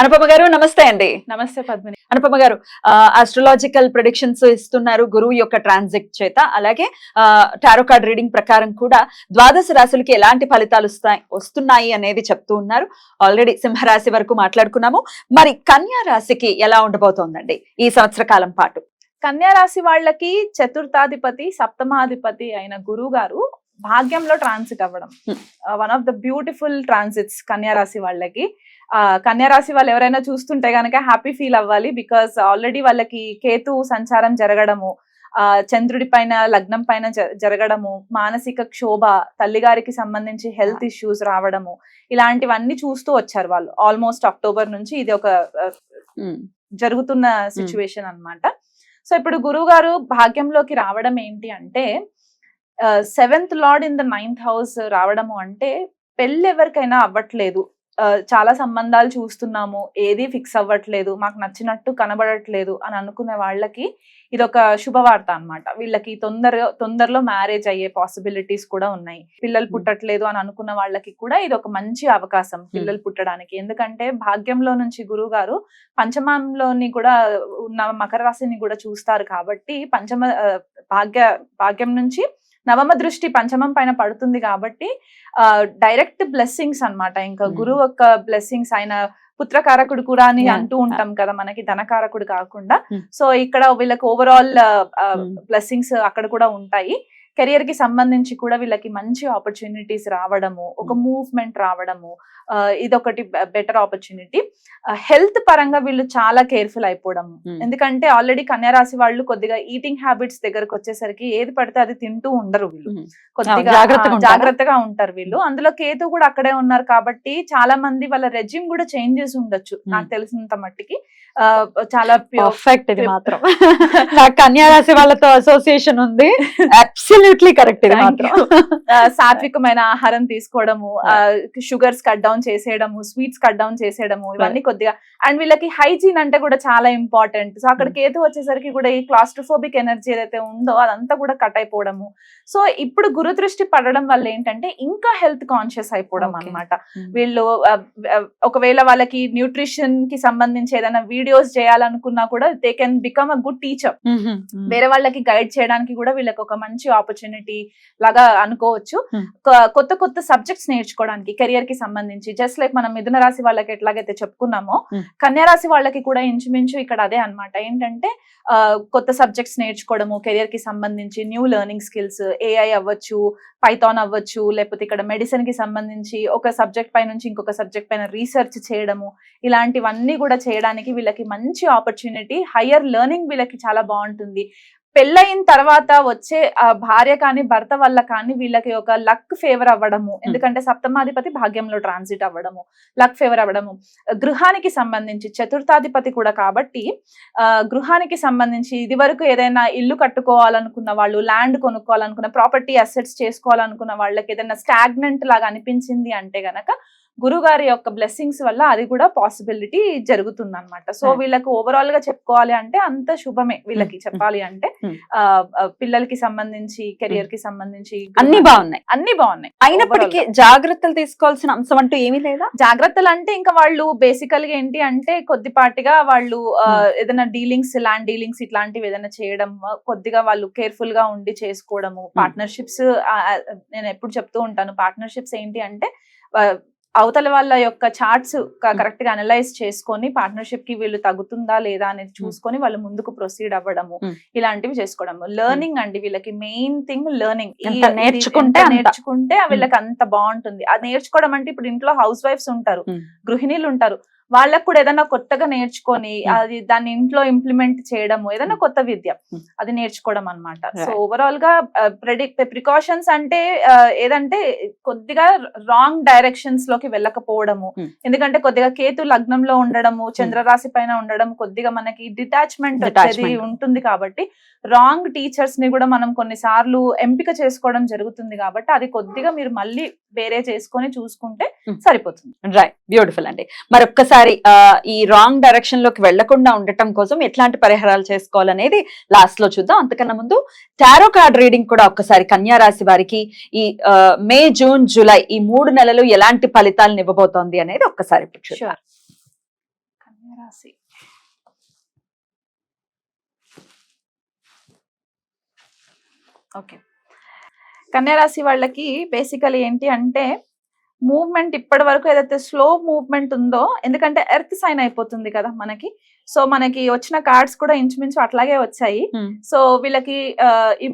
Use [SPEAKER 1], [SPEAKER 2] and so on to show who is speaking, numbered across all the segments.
[SPEAKER 1] అనుపమ గారు నమస్తే అండి.
[SPEAKER 2] నమస్తే పద్మిని.
[SPEAKER 1] అనుపమ గారు ఆస్ట్రలాజికల్ ప్రొడిక్షన్స్ ఇస్తున్నారు గురువు యొక్క ట్రాన్సిట్ చేత. అలాగే టారో కార్డ్ రీడింగ్ ప్రకారం కూడా ద్వాదశ రాశులకి ఎలాంటి ఫలితాలు వస్తాయి వస్తున్నాయి అనేది చెప్తూ ఉన్నారు. ఆల్రెడీ సింహరాశి వరకు మాట్లాడుకున్నాము. మరి కన్యా రాశికి ఎలా ఉండబోతోందండి ఈ సంవత్సర కాలం పాటు?
[SPEAKER 2] కన్యా రాశి వాళ్ళకి చతుర్థాధిపతి సప్తమాధిపతి అయిన గురువు గారు భాగ్యంలో ట్రాన్సిట్ అవ్వడం. One of the beautiful transits కన్యా రాశి వాళ్ళకి. ఆ, కన్యా రాశి వాళ్ళు ఎవరైనా చూస్తుంటే గనక హ్యాపీ ఫీల్ అవ్వాలి బికాస్ ఆల్రెడీ వాళ్ళకి కేతు సంచారం జరగడము ఆ చంద్రుడి పైన లగ్నం పైన జరగడము మానసిక క్షోభ తల్లిగారికి సంబంధించి హెల్త్ ఇష్యూస్ రావడము ఇలాంటివన్నీ చూస్తూ వచ్చారు వాళ్ళు. ఆల్మోస్ట్ అక్టోబర్ నుంచి ఇది ఒక ఆ, జరుగుతున్న సిచ్యువేషన్ అన్నమాట. సో ఇప్పుడు గురువు గారు భాగ్యంలోకి రావడం ఏంటి అంటే seventh lord in the ninth house రావడము అంటే పెళ్ళి ఎవరికైనా అవ్వట్లేదు. చాలా సంబంధాలు చూస్తున్నాము. ఏది ఫిక్స్ అవ్వట్లేదు. మాకు నచ్చినట్టు కనబడట్లేదు అని అనుకునే వాళ్ళకి ఇది ఒక శుభవార్త అన్నమాట. వీళ్ళకి తొందర తొందరలో మ్యారేజ్ అయ్యే పాసిబిలిటీస్ కూడా ఉన్నాయి. పిల్లలు పుట్టట్లేదు అని అనుకున్న వాళ్ళకి కూడా ఇది ఒక మంచి అవకాశం పిల్లలు పుట్టడానికి. ఎందుకంటే భాగ్యంలో నుంచి గురువు గారు పంచమంలోని కూడా ఉన్న మకర రాశిని కూడా చూస్తారు కాబట్టి పంచమ భాగ్య భాగ్యం నుంచి నవమ దృష్టి పంచమం పైన పడుతుంది కాబట్టి ఆ డైరెక్ట్ బ్లెస్సింగ్స్ అన్నమాట ఇంకా. గురువు యొక్క బ్లెస్సింగ్స్ ఆయన పుత్రకారకుడు కూడా అని. అంటూ ఉంటాం కదా మనకి ధనకారకుడు కాకుండా. సో ఇక్కడ వీళ్ళకి ఓవరాల్. బ్లెస్సింగ్స్ అక్కడ కూడా ఉంటాయి కెరియర్కి సంబంధించి కూడా వీళ్ళకి మంచి ఆపర్చునిటీస్ రావడము ఒక
[SPEAKER 1] Hmm.
[SPEAKER 2] మూవ్మెంట్ రావడము ఆ, ఇదొకటి బెటర్ ఆపర్చునిటీ హెల్త్ పరంగా వీళ్ళు చాలా కేర్ఫుల్ అయిపోవడము
[SPEAKER 1] Hmm.
[SPEAKER 2] ఎందుకంటే ఆల్రెడీ కన్యారాశి వాళ్ళు కొద్దిగా ఈటింగ్ హ్యాబిట్స్ దగ్గరకు వచ్చేసరికి ఏది పడితే అది తింటూ ఉండరు వీళ్ళు.
[SPEAKER 1] Hmm.
[SPEAKER 2] కొద్దిగా
[SPEAKER 1] జాగ్రత్తగా ఉంటారా?
[SPEAKER 2] జాగ్రత్తగా ఉంటారు వీళ్ళు. అందులో కేతు కూడా అక్కడే ఉన్నారు కాబట్టి చాలా మంది వాళ్ళ రెజ్యూమ్ కూడా చేంజ్ చేసి ఉండొచ్చు నాకు తెలిసినంత మట్టికి. చాలా
[SPEAKER 1] పర్ఫెక్ట్ ఇది మాత్రం. నాకు కన్యా రాశి వాళ్ళతో అసోసియేషన్ ఉంది. అబ్సల్యూట్లీ కరెక్ట్ ఇది మాత్రం.
[SPEAKER 2] సాత్వికమైన ఆహారం తీసుకోవడము షుగర్స్ కట్ డౌన్ చేసేయడము స్వీట్స్ కట్ డౌన్ చేసేయడము ఇవన్నీ కొద్దిగా. అండ్ వీళ్ళకి హైజీన్ అంటే కూడా చాలా ఇంపార్టెంట్ సో అక్కడ
[SPEAKER 1] Hmm.
[SPEAKER 2] కేతు వచ్చేసరికి కూడా ఈ క్లాస్ట్రోఫోబిక్ ఎనర్జీ ఏదైతే ఉందో అదంతా కూడా కట్ అయిపోవడము. సో ఇప్పుడు గురు దృష్టి పడడం వల్ల ఏంటంటే ఇంకా హెల్త్ కాన్షియస్ అయిపోవడం
[SPEAKER 1] Okay.
[SPEAKER 2] అన్నమాట. వీళ్ళు ఒకవేళ వాళ్ళకి న్యూట్రిషన్కి సంబంధించి ఏదైనా వీడియోస్ చేయాలనుకున్నా కూడా they can become a good teacher వేరే వాళ్ళకి గైడ్ చేయడానికి కూడా వీళ్ళకి ఒక మంచి ఆపర్చునిటీ లాగా అనుకోవచ్చు
[SPEAKER 1] Hmm.
[SPEAKER 2] కొత్త కొత్త సబ్జెక్ట్స్ నేర్చుకోవడానికి కెరియర్కి సంబంధించి జస్ట్ లైక్ మనం మిథున రాశి వాళ్ళకి ఎట్లాగైతే చెప్పుకున్నామో
[SPEAKER 1] Hmm.
[SPEAKER 2] కన్యా రాశి వాళ్ళకి కూడా ఇంచుమించు ఇక్కడ అదే అన్నమాట ఏంటంటే కొత్త సబ్జెక్ట్స్ నేర్చుకోవడము కెరియర్కి సంబంధించి న్యూ లెర్నింగ్ స్కిల్స్ ఏఐ అవ్వచ్చు పైథాన్ అవ్వచ్చు లేకపోతే ఇక్కడ మెడిసిన్కి సంబంధించి ఒక సబ్జెక్ట్ పై నుంచి ఇంకొక సబ్జెక్ట్ పైన రీసెర్చ్ చేయడము ఇలాంటివన్నీ కూడా చేయడానికి వీళ్ళకి మంచి ఆపర్చునిటీ హయ్యర్ లెర్నింగ్ వీళ్ళకి చాలా బాగుంటుంది పెళ్ళయిన తర్వాత వచ్చే ఆ భార్య కానీ భర్త వల్ల కానీ వీళ్ళకి ఒక లక్ ఫేవర్ అవ్వడము. ఎందుకంటే సప్తమాధిపతి భాగ్యంలో ట్రాన్సిట్ అవ్వడము లక్ ఫేవర్ అవ్వడము. గృహానికి సంబంధించి చతుర్థాధిపతి కూడా కాబట్టి ఆ, గృహానికి సంబంధించి ఇది వరకు ఏదైనా ఇల్లు కట్టుకోవాలనుకున్న వాళ్ళు ల్యాండ్ కొనుక్కోవాలనుకున్న ప్రాపర్టీ అసెట్స్ చేసుకోవాలనుకున్న వాళ్ళకి ఏదైనా స్టాగ్నెంట్ లాగా అనిపించింది అంటే గనక గురుగారి యొక్క బ్లెస్సింగ్స్ వల్ల అది కూడా పాసిబిలిటీ జరుగుతుంది అనమాట సో
[SPEAKER 1] Hmm.
[SPEAKER 2] వీళ్ళకి ఓవరాల్గా చెప్పుకోవాలి అంటే అంత శుభమే వీళ్ళకి చెప్పాలి అంటే
[SPEAKER 1] Hmm.
[SPEAKER 2] ఆ, ఆ, పిల్లలకి సంబంధించి కెరియర్కి సంబంధించి
[SPEAKER 1] అన్ని బాగున్నాయి.
[SPEAKER 2] అన్ని బాగున్నాయి.
[SPEAKER 1] అయినప్పటికీ జాగ్రత్తలు తీసుకోవాల్సిన అంశం అంటూ ఏమీ లేదా?
[SPEAKER 2] జాగ్రత్తలు అంటే ఇంకా వాళ్ళు బేసికల్గా ఏంటి అంటే కొద్దిపాటిగా వాళ్ళు
[SPEAKER 1] Hmm.
[SPEAKER 2] ఏదైనా డీలింగ్స్ ల్యాండ్ డీలింగ్స్ ఇట్లాంటివి ఏదైనా చేయడం కొద్దిగా వాళ్ళు కేర్ఫుల్గా ఉండి చేసుకోవడము పార్ట్నర్షిప్స్ నేను ఎప్పుడు చెప్తూ ఉంటాను పార్ట్నర్షిప్స్ ఏంటి అంటే అవతల వాళ్ళ యొక్క చార్ట్స్ కరెక్ట్గా అనలైజ్ చేసుకొని పార్ట్నర్షిప్కి వీళ్ళు తగ్గుతుందా లేదా అనేది చూసుకొని వాళ్ళు ముందుకు ప్రొసీడ్ అవ్వడము
[SPEAKER 1] Hmm.
[SPEAKER 2] ఇలాంటివి చేసుకోవడము. లెర్నింగ్ అండి వీళ్ళకి మెయిన్ థింగ్ లెర్నింగ్
[SPEAKER 1] నేర్చుకుంటే.
[SPEAKER 2] నేర్చుకుంటే వీళ్ళకి అంత బాగుంటుంది. అది నేర్చుకోవడం అంటే ఇప్పుడు ఇంట్లో హౌస్ వైఫ్స్ ఉంటారు
[SPEAKER 1] Hmm.
[SPEAKER 2] గృహిణీలు ఉంటారు. వాళ్ళకు కూడా ఏదైనా కొత్తగా నేర్చుకొని
[SPEAKER 1] Hmm.
[SPEAKER 2] అది దాన్ని ఇంట్లో ఇంప్లిమెంట్ చేయడము ఏదైనా కొత్త విద్య
[SPEAKER 1] Hmm.
[SPEAKER 2] అది నేర్చుకోవడం అన్నమాట సో. ఓవరాల్గా ప్రికాషన్స్ అంటే ఆ, ఏదంటే కొద్దిగా రాంగ్ డైరెక్షన్స్లోకి వెళ్ళకపోవడము
[SPEAKER 1] Hmm.
[SPEAKER 2] ఎందుకంటే కొద్దిగా కేతు లగ్నంలో ఉండడము చంద్రరాశి పైన ఉండడం కొద్దిగా మనకి డిటాచ్మెంట్ వచ్చేది. ఉంటుంది కాబట్టి రాంగ్ టీచర్స్ని కూడా మనం కొన్నిసార్లు ఎంపిక చేసుకోవడం జరుగుతుంది కాబట్టి అది కొద్దిగా మీరు మళ్ళీ వేరే చేసుకొని చూసుకుంటే
[SPEAKER 1] Hmm.
[SPEAKER 2] సరిపోతుంది
[SPEAKER 1] రైట్ బ్యూటిఫుల్ అండి మరొక్కసారి ఆ, ఈ రాంగ్ డైరెక్షన్లోకి వెళ్ళకుండా ఉండటం కోసం ఎట్లాంటి పరిహారాలు చేసుకోవాలనేది లాస్ట్లో చూద్దాం. అంతకన్నా ముందు టారో కార్డ్ రీడింగ్ కూడా ఒక్కసారి కన్యా రాశి వారికి ఈ మే జూన్ జూలై ఈ మూడు నెలలు ఎలాంటి ఫలితాలను ఇవ్వబోతోంది అనేది ఒక్కసారి
[SPEAKER 2] కన్యారాశి ఓకే. కన్యారాశి వాళ్ళకి బేసికలీ ఏంటి అంటే మూవ్మెంట్ ఇప్పటి వరకు ఏదైతే స్లో మూవ్మెంట్ ఉందో ఎందుకంటే ఎర్త్ సైన్ అయిపోతుంది కదా మనకి సో మనకి వచ్చిన కార్డ్స్ కూడా ఇంచుమించు అట్లాగే వచ్చాయి
[SPEAKER 1] Hmm.
[SPEAKER 2] సో వీళ్ళకి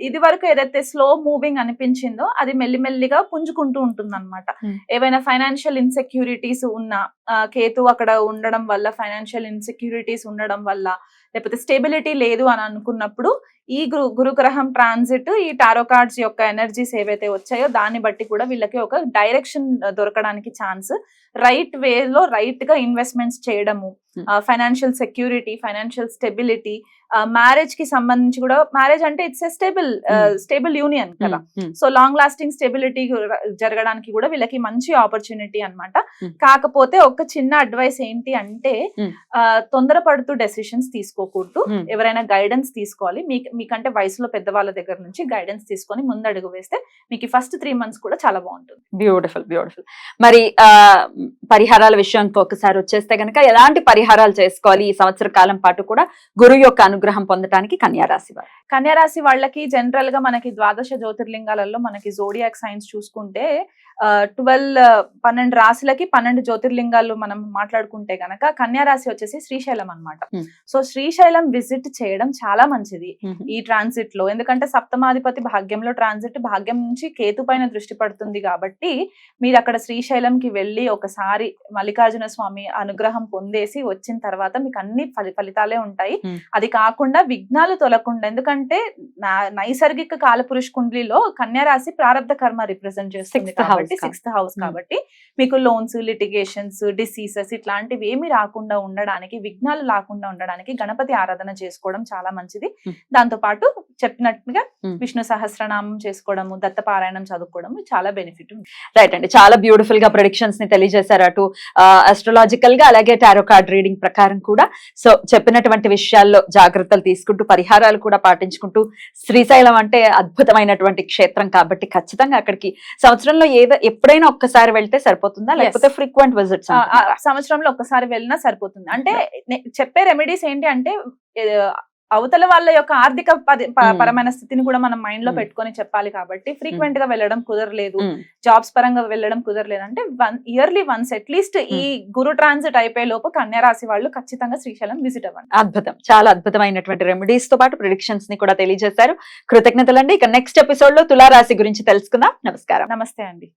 [SPEAKER 2] ఇది వరకు ఏదైతే స్లో మూవింగ్ అనిపించిందో అది మెల్లిమెల్లిగా పుంజుకుంటూ ఉంటుంది అనమాట
[SPEAKER 1] Hmm.
[SPEAKER 2] ఏవైనా ఫైనాన్షియల్ ఇన్సెక్యూరిటీస్ ఉన్నా కేతు అక్కడ ఉండడం వల్ల ఫైనాన్షియల్ ఇన్సెక్యూరిటీస్ ఉండడం వల్ల లేకపోతే స్టెబిలిటీ లేదు అని అనుకున్నప్పుడు ఈ గురు గురుగ్రహం ట్రాన్సిట్ ఈ టారో కార్డ్స్ యొక్క ఎనర్జీస్ ఏవైతే వచ్చాయో దాన్ని బట్టి కూడా వీళ్ళకి ఒక డైరెక్షన్ దొరకడానికి ఛాన్స్ రైట్ వేలో రైట్గా ఇన్వెస్ట్మెంట్స్ చేయడము. ఫైనాన్షియల్ సెక్యూరిటీ ఫైనాన్షియల్ స్టెబిలిటీ మ్యారేజ్కి సంబంధించి కూడా మ్యారేజ్ అంటే it's a stable. Stable union కదా. సో లాంగ్ లాస్టింగ్ స్టెబిలిటీ జరగడానికి కూడా వీళ్ళకి మంచి ఆపర్చునిటీ అన్నమాట
[SPEAKER 1] Hmm.
[SPEAKER 2] కాకపోతే ఒక చిన్న అడ్వైస్ ఏంటి అంటే
[SPEAKER 1] Hmm.
[SPEAKER 2] తొందరపడుతూ డెసిషన్స్ తీసుకోకూడదు
[SPEAKER 1] Hmm.
[SPEAKER 2] ఎవరైనా గైడెన్స్ తీసుకోవాలి మీకు మీకంటే వయసులో పెద్దవాళ్ళ దగ్గర నుంచి గైడెన్స్ తీసుకొని ముందడుగు వేస్తే మీకు ఫస్ట్ త్రీ మంత్స్ కూడా చాలా బాగుంటుంది.
[SPEAKER 1] బ్యూటిఫుల్ బ్యూటిఫుల్ మరి పరిహారాల విషయానికి ఒకసారి వచ్చేస్తే గనక ఎలాంటి పరిహారాలు చేసుకోవాలి? ఈ సంవత్సర కాలం పాటు కూడా గురువు యొక్క అనుగ్రహం పొందడానికి కన్యా రాశి వారు.
[SPEAKER 2] కన్యా రాశి వాళ్ళకి జనరల్గా మనకి ద్వాదశ జ్యోతిర్లింగాలలో మనకి జోడియాక్ సైన్స్ చూసుకుంటే ట్వెల్వ్ పన్నెండు రాశులకి పన్నెండు జ్యోతిర్లింగాలు మనం మాట్లాడుకుంటే గనక కన్యా రాశి వచ్చేసి శ్రీశైలం అన్నమాట.
[SPEAKER 1] Hmm.
[SPEAKER 2] సో శ్రీశైలం విజిట్ చేయడం చాలా మంచిది. ఈ ట్రాన్సిట్లో ఎందుకంటే సప్తమాధిపతి భాగ్యంలో ట్రాన్సిట్ భాగ్యం నుంచి కేతు పైన దృష్టి పడుతుంది కాబట్టి మీరు అక్కడ శ్రీశైలంకి వెళ్ళి ఒకసారి మల్లికార్జున స్వామి అనుగ్రహం పొందేసి వచ్చిన తర్వాత మీకు అన్ని ఫలి ఫలితాలే ఉంటాయి. అది కాకుండా విఘ్నాలు తొలకుండా ఎందుకంటే నైసర్గిక కాలపురుష కుండ్లీలో కన్యా రాశి ప్రారంభ కర్మ రిప్రజెంట్ చేస్తుంది కాబట్టి సిక్స్త్ హౌస్. కాబట్టి మీకు లోన్స్ లిటిగేషన్స్ డిసీజెస్ ఇట్లాంటివి ఏమి రాకుండా ఉండడానికి విఘ్నాలు రాకుండా ఉండడానికి గణపతి ఆరాధన చేసుకోవడం చాలా మంచిది
[SPEAKER 1] Hmm.
[SPEAKER 2] దాంతో పాటు చెప్పినట్టుగా
[SPEAKER 1] Hmm.
[SPEAKER 2] విష్ణు సహస్రనామం చేసుకోవడము దత్తపారాయణం చదువుకోవడం చాలా బెనిఫిట్ ఉంది
[SPEAKER 1] రైట్ అండి. చాలా బ్యూటిఫుల్గా ప్రొడిక్షన్స్ని తెలియజేశారు అటు అస్ట్రాలాజికల్గా అలాగే టారో కార్డ్ రీడింగ్ ప్రకారం కూడా. సో చెప్పినటువంటి విషయాల్లో జాగ్రత్తలు తీసుకుంటూ పరిహారాలు కూడా పాటించుకుంటూ శ్రీశైలం అంటే అద్భుతమైనటువంటి క్షేత్రం కాబట్టి ఖచ్చితంగా అక్కడికి సంవత్సరంలో ఏదో ఎప్పుడైనా ఒక్కసారి వెళ్తే సరిపోతుందా? లేకపోతే ఫ్రీక్వెంట్ విజిట్స్
[SPEAKER 2] సంవత్సరంలో ఒక్కసారి వెళ్ళినా సరిపోతుంది. అంటే చెప్పే రెమెడీస్ ఏంటి అంటే అవతల వాళ్ళ యొక్క ఆర్థిక. పరమైన స్థితిని కూడా మనం
[SPEAKER 1] మైండ్లో.
[SPEAKER 2] పెట్టుకొని చెప్పాలి కాబట్టి ఫ్రీక్వెంట్గా వెళ్ళడం కుదరలేదు. జాబ్స్ పరంగా వెళ్ళడం కుదరలేదు. అంటే వన్ ఇయర్లీ వన్స్ అట్లీస్ట్ ఈ గురు ట్రాన్సిట్ అయిపోయే లోపు కన్యా రాశి వాళ్ళు ఖచ్చితంగా శ్రీశైలం విజిట్ అవ్వండి.
[SPEAKER 1] అద్భుతం. చాలా అద్భుతమైనటువంటి రెమెడీస్తో పాటు ప్రిడిక్షన్స్ని కూడా తెలియజేశారు. కృతజ్ఞతలండి. ఇక నెక్స్ట్ ఎపిసోడ్లో తులారాశి గురించి తెలుసుకుందాం. నమస్కారం.
[SPEAKER 2] నమస్తే అండి.